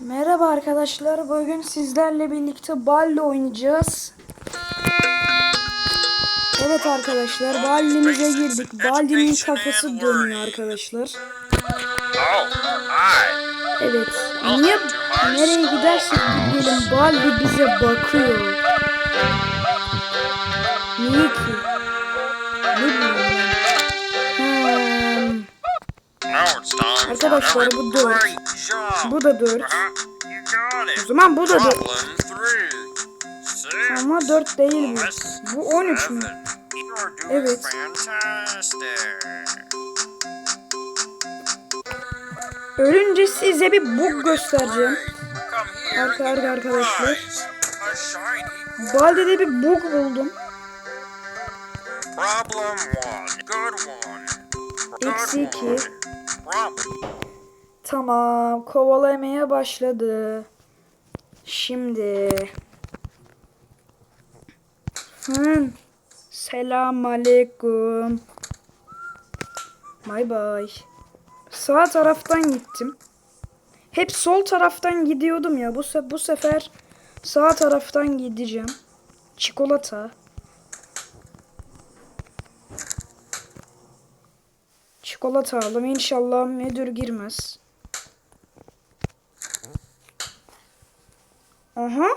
Merhaba arkadaşlar. Bugün sizlerle birlikte Balli oynayacağız. Evet arkadaşlar, Balli'mize girdik. Balli'nin kafası dönüyor arkadaşlar. Evet. Niye nereye gidersek gidelim Balli bize bakıyor. Niye ki? Arkadaşlar bu 4. Bu da 4. O zaman bu da 4. Ama 4 değil bu. Bu 13 mü? Evet. Ölünce size bir bug göstereceğim. Arka arka arkadaşlar. Baldede bir bug buldum. Eksi 2. Tamam, kovalamaya başladı. Şimdi. Hı. Selam aleyküm. Bay bay. Sağ taraftan gittim. Hep sol taraftan gidiyordum ya. Bu se bu sefer sağ taraftan gideceğim. Çikolata. Çikolata aldım. İnşallah müdür girmez. Aha.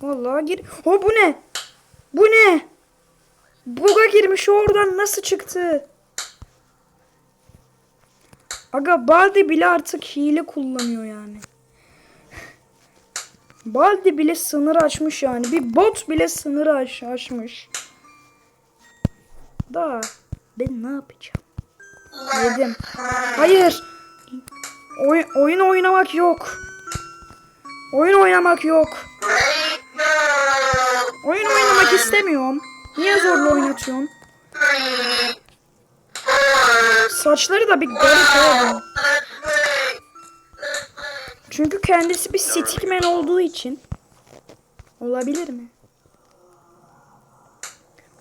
Vallahi gir. O bu ne? Bu ne? Buga girmiş oradan nasıl çıktı? Aga Baldi bile artık hile kullanıyor yani. Baldi bile sınır aşmış yani. Bir bot bile sınırı aş aşmış. Da ben ne yapacağım? Yedim. Hayır. Oy oyun oynamak yok. Oyun oynamak yok. Oyun oynamak istemiyorum. Niye zorla oynatıyorsun? Saçları da bir garip oldu. Çünkü kendisi bir stickman olduğu için. Olabilir mi?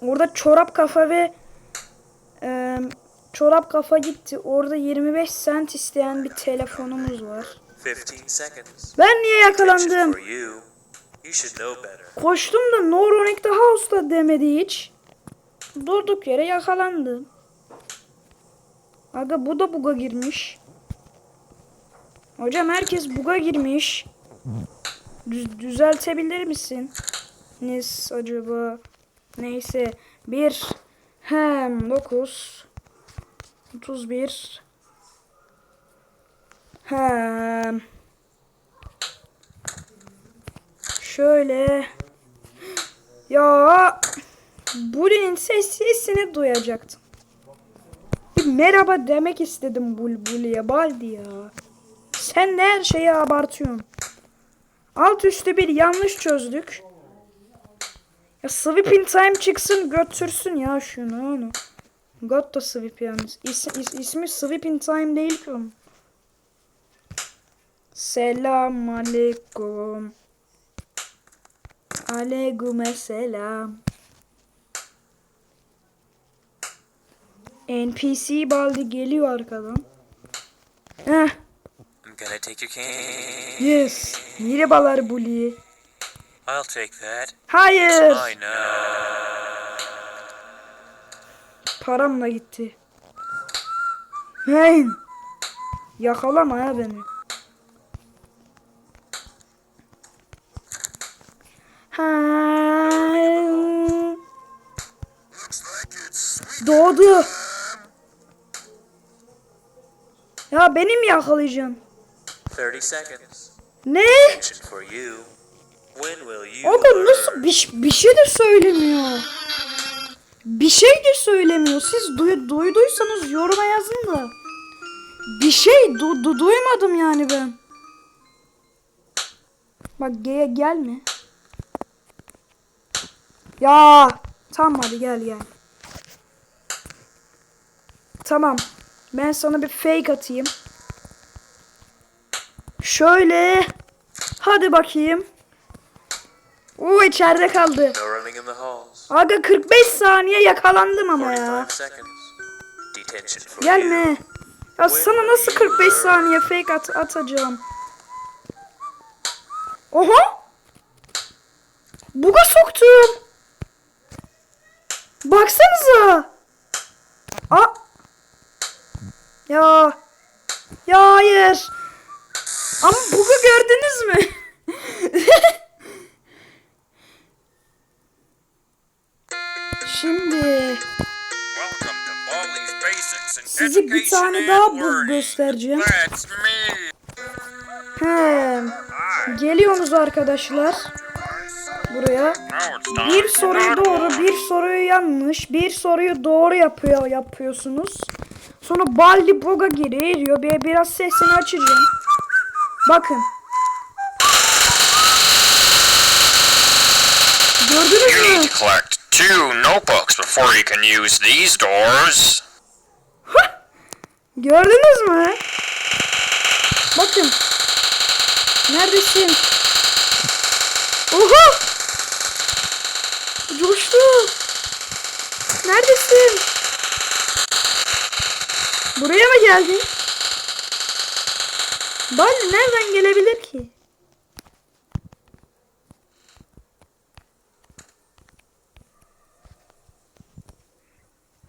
Orada çorap kafa ve çorap kafa gitti. Orada 25 cent isteyen bir telefonumuz var. 15 seconds. Ben niye yakalandım? Koştum da Neuronik the House'da demedi hiç. Durduk yere yakalandım. Aga bu da buga girmiş. Hocam herkes buga girmiş. Düz- düzeltebilir misin? Nis acaba? Neyse. 1 hem 9 31 hem Şöyle. Ya Bully'nin ses sesini duyacaktım. Bir merhaba demek istedim Bul Bully'e Baldi ya. Sen de her şeyi abartıyorsun. Alt üstü bir yanlış çözdük. Ya Sweep in Time çıksın götürsün ya şunu onu. God da Sweep yalnız. İs, is, ismi Sweep in Time değil ki. Selam aleyküm. Aleyküm selam. NPC baldi geliyor arkadan. Heh, I'm gonna take your can. yes. Merhabalar Bully. I'll take that. Hayır. I know. Paramla gitti. Hey. Yakalama ya beni. Doğdu. Ya beni mi yakalayacaksın? 30 seconds. Ne? Learn? nasıl bir, bir şey de söylemiyor. Bir şey de söylemiyor. Siz duy- duyduysanız yoruma yazın da. Bir şey du- du- duymadım yani ben. Bak G'ye gelme. Ya tamam hadi gel gel. Tamam. Ben sana bir fake atayım. Şöyle. Hadi bakayım. Oo içeride kaldı. Aga 45 saniye yakalandım ama ya. 45 seconds. Detention for you. Gelme. Ya sana nasıl 45 saniye fake at atacağım? Oha! Buga soktum. Baksanıza. A ya. Ya hayır. Ama bugu gördünüz mü? Şimdi Size bir tane daha bug göstereceğim. He, geliyorsunuz arkadaşlar buraya. Bir soruyu doğru, bir soruyu yanlış, bir soruyu doğru yapıyor yapıyorsunuz. Sonra Baldi Boga giriyor. Bir biraz sesini açacağım. Bakın. Gördünüz mü? Two notebooks before you can use these doors. Gördünüz mü? Bakın. Neredesin? Oha! Coştu. Neredesin? Buraya mı geldin? Bali nereden gelebilir ki?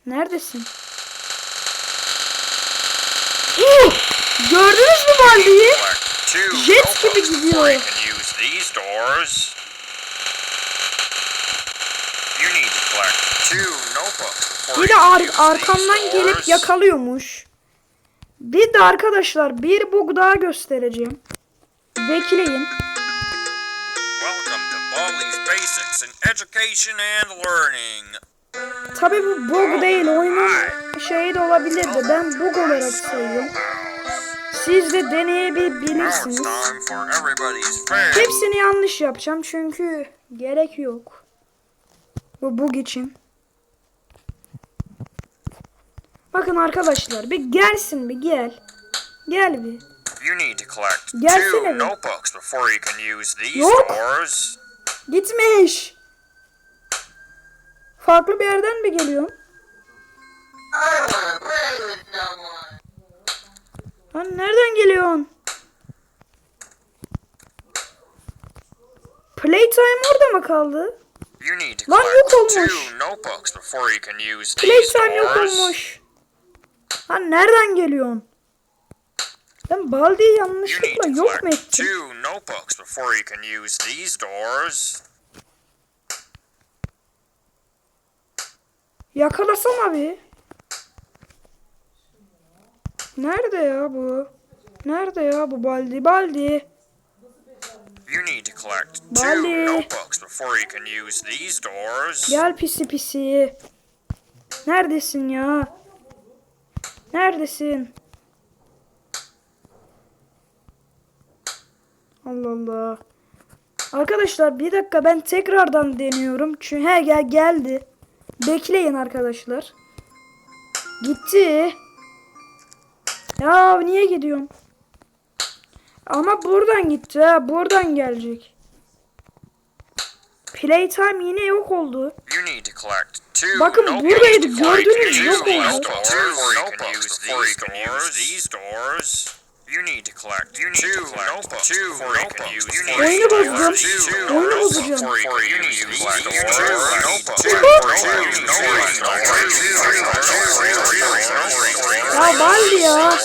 Neredesin? Uh! Gördünüz mü Baldi'yi? Jet gibi gidiyor. Bir de ar- arkamdan gelip yakalıyormuş. Bir de arkadaşlar bir bug daha göstereceğim. Bekleyin. Welcome to Baldi's Basics in Education and Learning. Tabi bu bug değil oyunun şeyi de olabilirdi. Ben bug olarak sayıyorum. Siz de deneyebilirsiniz. Hepsini yanlış yapacağım çünkü gerek yok. Bu bug için. Bakın arkadaşlar bir gelsin bir gel. Gel bir. You need to collect Gelsene two notebooks before you can use these Yok. doors. Gitmiş. Farklı bir yerden mi geliyorsun? Lan nereden geliyorsun? Playtime orada mı kaldı? Lan yok olmuş. Playtime yok olmuş. Lan nereden geliyorsun? Ben Baldi'yi yanlışlıkla yok mu ettim? two notebooks before you can use these doors. Yakalasana bir. Nerede ya bu? Nerede ya bu Baldi? Baldi. You need to collect Baldi. two notebooks before you can use these doors. Gel pisi pisi. Neredesin ya? Neredesin? Allah Allah. Arkadaşlar bir dakika ben tekrardan deniyorum. Çünkü he gel geldi. Bekleyin arkadaşlar. Gitti. Ya niye gidiyorsun? Ama buradan gitti ha. Buradan gelecek. Playtime yine yok oldu. Bakın buradaydı, gördünüz Yok oldu. You. You need to collect you need two to collect notebooks two before you can use these Oyunu doors. bozdum. Two bozacağım. before you can use these doors. Two notebooks Two you doors. Ya Baldi ya.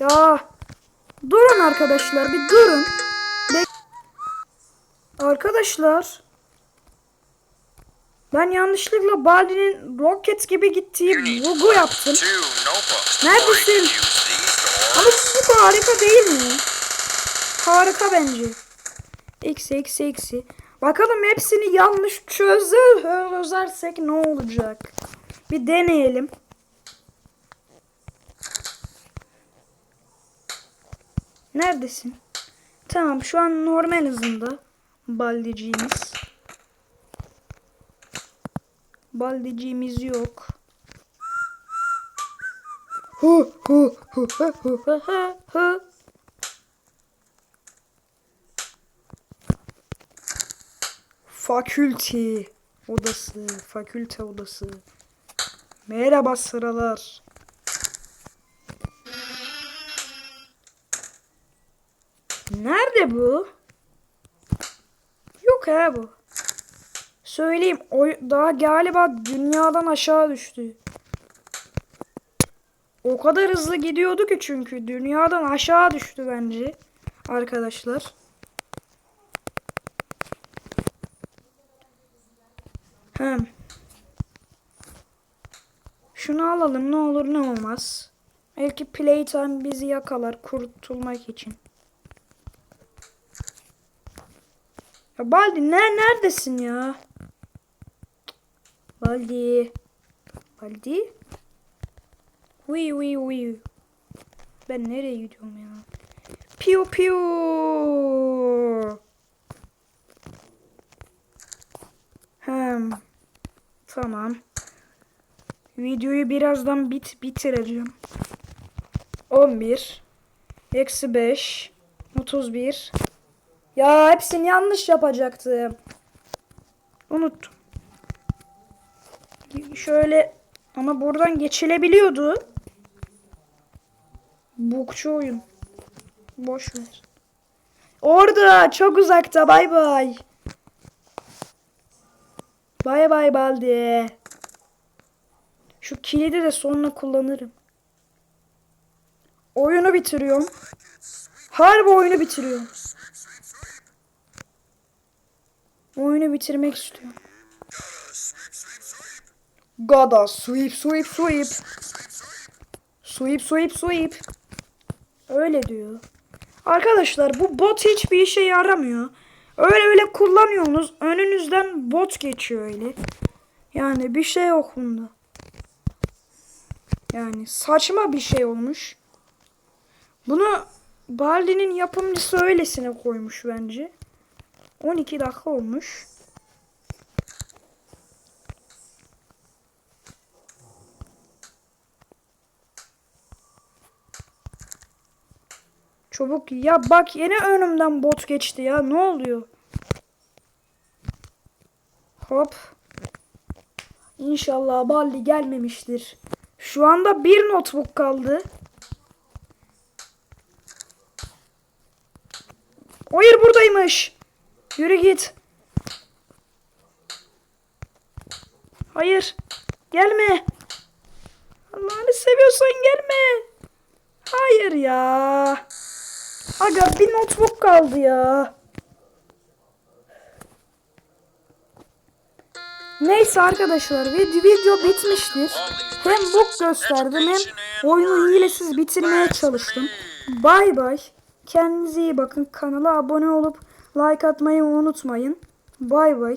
Ya durun arkadaşlar bir durun. Bek arkadaşlar ben yanlışlıkla Baldi'nin roket gibi gittiği You need to bugu collect yaptım. you Neredesin? Bu harika değil mi? Harika bence. Eksi eksi eksi. Bakalım hepsini yanlış çözersek ne olacak? Bir deneyelim. Neredesin? Tamam şu an normal hızında. Baldiciğimiz. Baldiciğimiz yok. Hu Fakülte odası, fakülte odası. Merhaba sıralar. Nerede bu? Yok ha bu. Söyleyeyim o daha galiba dünyadan aşağı düştü. O kadar hızlı gidiyordu ki çünkü dünyadan aşağı düştü bence arkadaşlar. Hem. Şunu alalım ne olur ne olmaz. Belki Playtime bizi yakalar kurtulmak için. Ya Baldi ne neredesin ya? Baldi. Baldi. Uy uy uy. Ben nereye gidiyorum ya? Piu piu. Hem. Tamam. Videoyu birazdan bit bitireceğim. 11 Eksi 5 31 Ya hepsini yanlış yapacaktım. Unuttum. Şöyle ama buradan geçilebiliyordu. Bukçu oyun. Boş ver. Orada çok uzakta bay bay. Bay bay Baldi. Şu kilidi de sonra kullanırım. Oyunu bitiriyorum. Harbi oyunu bitiriyorum. Oyunu bitirmek istiyorum. Gotta sweep sweep sweep. Sweep sweep sweep. Öyle diyor. Arkadaşlar bu bot hiçbir işe yaramıyor. Öyle öyle kullanıyorsunuz. Önünüzden bot geçiyor öyle. Yani bir şey yok bunda. Yani saçma bir şey olmuş. Bunu Baldi'nin yapımcısı öylesine koymuş bence. 12 dakika olmuş. Çabuk ya bak yine önümden bot geçti ya ne oluyor? Hop. İnşallah Baldi gelmemiştir. Şu anda bir notebook kaldı. Hayır buradaymış. Yürü git. Hayır. Gelme. Allah'ını seviyorsan gelme. Hayır ya. Aga bir notebook kaldı ya. Neyse arkadaşlar vid- video bitmiştir. Hem bug gösterdim hem oyunu hilesiz bitirmeye çalıştım. Bay bay. Kendinize iyi bakın. Kanala abone olup like atmayı unutmayın. Bay bay.